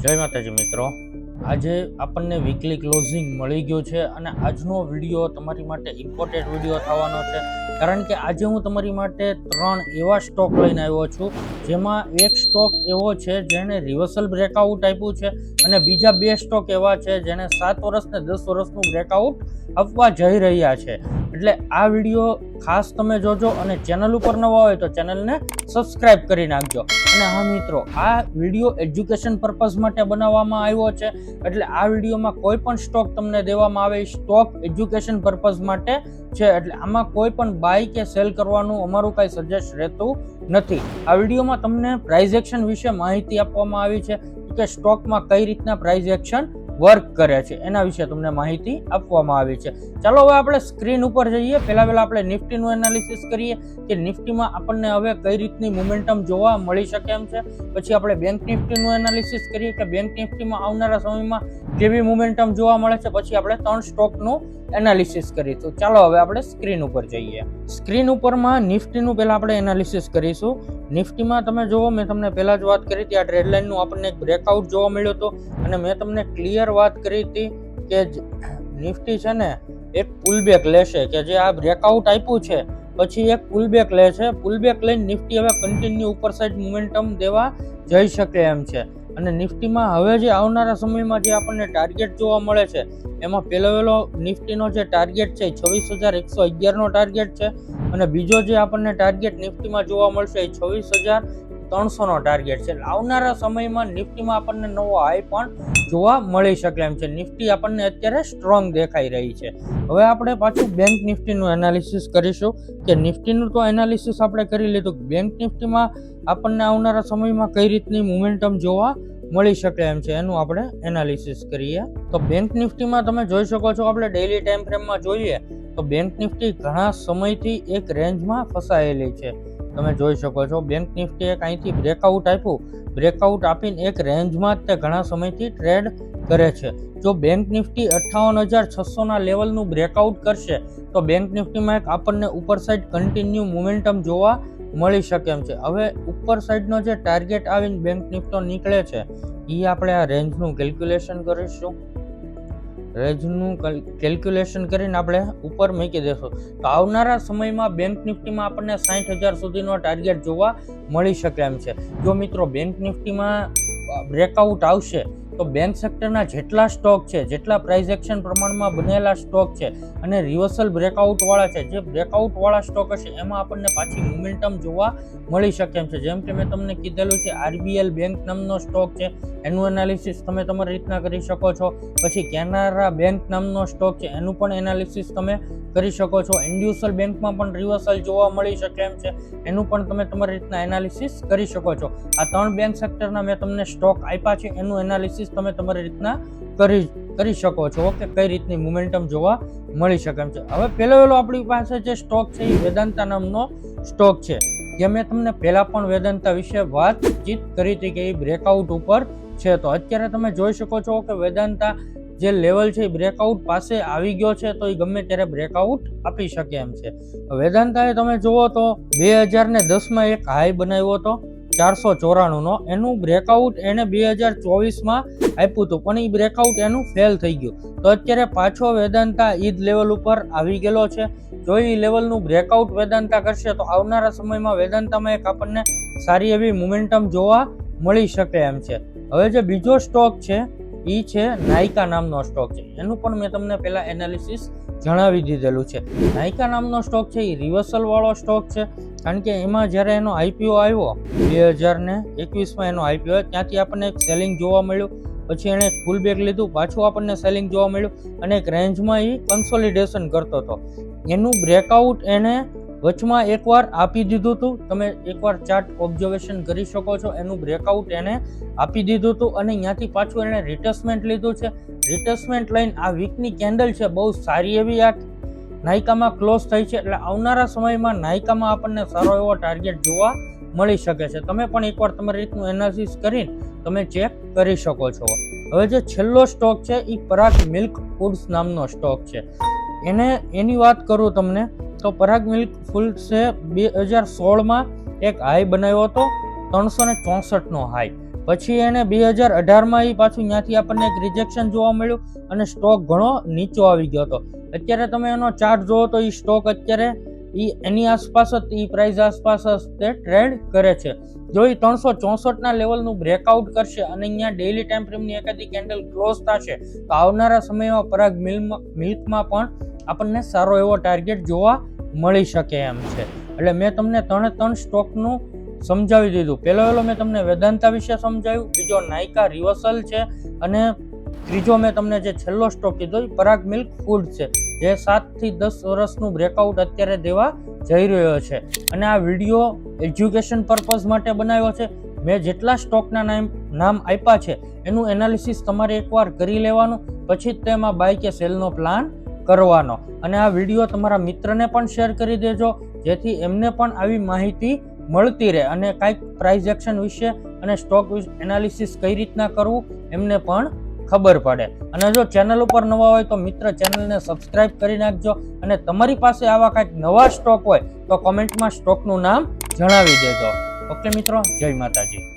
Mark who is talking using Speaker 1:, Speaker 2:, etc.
Speaker 1: જય માતાજી મિત્રો. આજે આપણને વીકલી ક્લોઝિંગ મળી ગયો છે અને આજનો વીડિયો તમારી માટે ઇમ્પોર્ટેન્ટ વીડિયો થવાનો છે. કારણ કે આજે હું તમારી માટે ત્રણ એવા સ્ટોક લઈને આવ્યો છું, જેમાં એક સ્ટોક એવો છે જેણે રિવર્સલ બ્રેકઆઉટ આપ્યું છે અને બીજા બે સ્ટોક એવા છે જેને સાત વર્ષ ને દસ વર્ષનું બ્રેકઆઉટ આપવા જઈ રહ્યા છે. એટલે આ વીડિયો ખાસ તમે જોજો અને ચેનલ ઉપર નવા હોય તો ચેનલને સબસ્ક્રાઇબ કરી નાખજો. અને હા મિત્રો, આ વીડિયો એજ્યુકેશન પર્પઝ માટે બનાવવામાં આવ્યો છે. એટલે આ વિડીયોમાં કોઈ પણ સ્ટોક તમને દેવામાં આવે સ્ટોક એજ્યુકેશન પર્પઝ માટે છે. એટલે આમાં કોઈ પણ બાય કે સેલ કરવાનું અમારું કાંઈ સજેસ્ટ રહેતું નથી. આ વિડીયોમાં તમને પ્રાઇઝ એક્શન વિશે માહિતી આપવામાં આવી છે કે સ્ટોકમાં કઈ રીતના પ્રાઇઝ એક્શન વર્ક કરે છે. એના વિશે તમને માહિતી આપવામાં આવી છે. ચાલો હવે આપણે સ્ક્રીન ઉપર જઈએ. પહેલા પહેલા આપણે નિફ્ટીનું એનાલિસિસ કરીએ કે નિફ્ટીમાં આપણને હવે કઈ રીતની મોમેન્ટમ જોવા મળી શકે એમ છે. પછી આપણે બેંક નિફ્ટીનું એનાલિસિસ કરીએ કે બેંક નિફ્ટીમાં આવનારા સમયમાં કેવી મુમેન્ટમ જોવા મળે છે, પછી આપણે ત્રણ સ્ટોકનું એનાલિસિસ કરીશું ચાલો હવે આપણે સ્ક્રીન ઉપર જઈએ. સ્ક્રીન ઉપરમાં નિફ્ટીનું પહેલાં આપણે એનાલિસિસ કરીશું. નિફ્ટીમાં તમે જુઓ, મેં તમને પહેલાં જ વાત કરી હતી, આ ટ્રેડ લાઇનનું આપણને એક બ્રેકઆઉટ જોવા મળ્યો હતો. અને મેં તમને ક્લિયર વાત કરી હતી કે નિફ્ટી છે ને, એક પુલબેક લેશે, કે જે આ બ્રેકઆઉટ આપ્યું છે, પછી એક પુલબેક લે છે. પુલબેક લઈને નિફ્ટી હવે કન્ટિન્યુ ઉપર સાઈડ મોમેન્ટમ દેવા જઈ શકે એમ છે. અને નિફ્ટીમાં હવે જે આવનારા સમયમાં જે આપણને ટાર્ગેટ જોવા મળે છે, એમાં પહેલો વહેલો નિફ્ટીનો જે ટાર્ગેટ છે છવ્વીસ હજાર એકસો અગિયારનો ટાર્ગેટ છે અને બીજો જે આપણને ટાર્ગેટ નિફ્ટીમાં જોવા મળશે એ છવ્વીસ હજાર ત્રણસોનો ટાર્ગેટ છે. આવનારા સમયમાં નિફ્ટીમાં આપણને નવો હાઈ પણ જોવા મળી શકે એમ છે. નિફ્ટી આપણને અત્યારે સ્ટ્રોંગ દેખાઈ રહી છે. હવે આપણે પાછું બેંક નિફ્ટીનું એનાલિસિસ કરીશું કે નિફ્ટીનું તો એનાલિસિસ આપણે કરી લીધું. બેંક નિફ્ટીમાં આપણને આવનારા સમયમાં કઈ રીતની મુમેન્ટમ જોવા મળી શકે એમ છે એનું આપણે એનાલિસિસ કરીએ. તો બેંક નિફ્ટીમાં તમે જોઈ શકો છો આપણે ડેઇલી ટાઈમ ફ્રેમમાં જોઈએ તો બેંક નિફ્ટી ઘણા સમયથી એક રેન્જમાં ફસાયેલી છે. તમે જોઈ શકો છો. બેંક નિફ્ટી એક અહીંથી બ્રેકઆઉટ આપ્યું. બ્રેકઆઉટ આપીને એક રેન્જમાં તે ઘણા સમયથી ટ્રેડ કરે છે. જો બેંક નિફ્ટી અઠ્ઠાવન હજાર છસોના લેવલનું બ્રેકઆઉટ કરશે, તો બેંક નિફ્ટીમાં એક આપણને ઉપર સાઈડ કન્ટિન્યુ મોમેન્ટમ જોવા મળી શકે એમ છે. હવે ઉપર સાઈડનો જે ટાર્ગેટ આવીને બેંક નિફ્ટો નીકળે છે એ આપણે આ રેન્જનું કેલ્ક્યુલેશન કરીશું. રેન્જનું કેલ્ક્યુલેશન કરીને આપણે ઉપર મૂકી દેશો. તો આવનારા સમયમાં બેંક નિફ્ટીમાં આપણને સાઠ હજાર સુધીનો ટાર્ગેટ જોવા મળી શકે એમ છે. જો મિત્રો બેંક નિફ્ટીમાં બ્રેકઆઉટ આવશે તો બેંક સેક્ટરના જેટલા સ્ટોક છે, જેટલા પ્રાઇઝ એક્શન પ્રમાણમાં બનેલા સ્ટોક છે અને રિવર્સલ બ્રેકઆઉટવાળા છે, જે બ્રેકઆઉટવાળા સ્ટોક હશે, એમાં આપણને પાછી મોમેન્ટમ જોવા મળી શકે એમ છે. જેમ કે મેં તમને કીધેલું છે આરબીએલ બેંક નામનો સ્ટોક છે, એનું એનાલિસિસ તમે તમારી રીતના કરી શકો છો. પછી કેનારા બેંક નામનો સ્ટોક છે, એનું પણ એનાલિસિસ તમે કરી શકો છો. ઇન્ડ્યુસલ બેંકમાં પણ રિવર્સલ જોવા મળી શકે એમ છે, એનું પણ તમે તમારી રીતના એનાલિસિસ કરી શકો છો. આ ત્રણ બેંક સેક્ટરના મેં તમને સ્ટોક આપ્યા છે, એનું એનાલિસિસ તમે તમારી રીતના કરી કરી શકો છો. ઓકે કઈ રીતની મુમેન્ટમ જોવા મળી શકે એમ છે. હવે પહેલો પહેલો આપણી પાસે જે સ્ટોક છે, એ વેદાંતા નામનો સ્ટોક છે. જે મેં તમને પહેલાં પણ વેદાંતા વિશે વાતચીત કરી હતી કે એ બ્રેકઆઉટ ઉપર છે. તો અત્યારે તમે જોઈ શકો છો કે વેદાંતા જે લેવલ છે, એ બ્રેકઆઉટ પાસે આવી ગયો છે. તો એ ગમે ત્યારે બ્રેકઆઉટ આપી શકે એમ છે. વેદાંતાએ તમે જુઓ તો બે હજાર ને દસમાં એક હાઈ બનાવ્યો હતો. ચારસો ચોરાણુંનો. એનું બ્રેકઆઉટ એને બે હજાર ચોવીસમાં આપ્યું હતું. પણ એ બ્રેકઆઉટ એનું ફેલ થઈ ગયું. તો અત્યારે પાછો વેદાંતા ઈદ લેવલ ઉપર આવી ગયેલો છે. જો એ લેવલનું બ્રેકઆઉટ વેદાંતા કરશે, તો આવનારા સમયમાં વેદાંતામાં એક આપણને સારી એવી મોમેન્ટમ જોવા મળી શકે એમ છે. હવે જે બીજો સ્ટોક છે એ છે નાયકા નામનો સ્ટોક છે. એનું પણ મેં તમને પહેલાં એનાલિસિસ જણાવી દીધેલું છે. નાયકા નામનો સ્ટોક છે એ રિવર્સલ વાળો સ્ટોક છે. કારણ કે એમાં જ્યારે એનો આઈપીઓ આવ્યો બે હજાર ને એકવીસમાં એનો આઈપીઓ ત્યાંથી આપણને એક સેલિંગ જોવા મળ્યું. પછી એણે ફૂલ બેક લીધું, પાછું આપણને સેલિંગ જોવા મળ્યું અને એક રેન્જમાં એ કન્સોલિડેશન કરતો હતો. એનું બ્રેકઆઉટ એણે વચમાં એકવાર આપી દીધું હતું તમે એકવાર ચાર્ટ ઓબ્ઝર્વેશન કરી શકો છો. એનું બ્રેકઆઉટ એણે આપી દીધું હતું અને ત્યાંથી પાછું એણે રિટેસમેન્ટ લીધું છે. રિટેસમેન્ટ લઈને આ વીકની કેન્ડલ છે. બહુ સારી એવી આ નાયકામાં ક્લોઝ થઈ છે એટલે આવનારા સમયમાં નાયકામાં આપણને સારો એવો ટાર્ગેટ જોવા મળી શકે છે. તમે પણ એકવાર તમારી રીતનું એનાલિસિસ કરીને તમે ચેક કરી શકો છો. હવે જે છેલ્લો સ્ટોક છે એ પરાગ મિલ્ક ફૂડ્સ નામનો સ્ટોક છે. એને, એની વાત કરું તમને, તો પરાગ મિલ્ક ફૂડ્સે બે હજાર સોળમાં એક હાઈ બનાવ્યો હતો, ત્રણસો ને ચોસઠનો હાઈ પછી એને બે હજાર અઢારમાં એ પાછું ત્યાંથી આપણને એક રિજેક્શન જોવા મળ્યું અને સ્ટોક ઘણો નીચો આવી ગયો હતો. અત્યારે તમે એનો ચાર્ટ જોવો તો એ સ્ટોક અત્યારે એ એની આસપાસ જ, એ પ્રાઇઝ આસપાસ જ તે ટ્રેડ કરે છે. જો એ ત્રણસો ચોસઠના લેવલનું બ્રેકઆઉટ કરશે અને અહીંયા ડેઇલી ટાઈમ ફ્રેમની એકાદી કેન્ડલ ક્લોઝ થશે, તો આવનારા સમયમાં પરાગ મિલ્કમાં મિલ્કમાં પણ આપણને સારો એવો ટાર્ગેટ જોવા મળી શકે એમ છે. એટલે મેં તમને ત્રણે ત્રણ સ્ટોકનું સમજાવી દીધું. પહેલો પહેલો મેં તમને વેદાંતા વિશે સમજાવ્યું, બીજો નાયકા રિવર્સલ છે, અને ત્રીજો મેં તમને જે છેલ્લો સ્ટોક કીધો પરાગ મિલ્ક ફૂડ છે, જે સાતથી દસ વર્ષનું બ્રેકઆઉટ અત્યારે દેવા જઈ રહ્યો છે. અને આ વીડિયો એજ્યુકેશન પર્પઝ માટે બનાવ્યો છે. મેં જેટલા સ્ટોકના નામ નામ આપ્યા છે, એનું એનાલિસિસ તમારે એકવાર કરી લેવાનું, પછી જ તેમાં બાય કે સેલનો પ્લાન કરવાનો. અને આ વીડિયો તમારા મિત્રને પણ શેર કરી દેજો, જેથી એમને પણ આવી માહિતી મળતી રહે અને કાંઈક પ્રાઇઝ એક્શન વિશે અને સ્ટોક એનાલિસિસ કઈ રીતના કરવું એમને પણ ખબર પડે. અને જો ચેનલ ઉપર નવા હોય તો મિત્ર ચેનલને સબસ્ક્રાઇબ કરી નાખજો અને તમારી પાસે આવા કાંઈક નવા સ્ટોક હોય તો કોમેન્ટમાં સ્ટોકનું નામ જણાવી દેજો. ઓકે મિત્રો, જય માતાજી.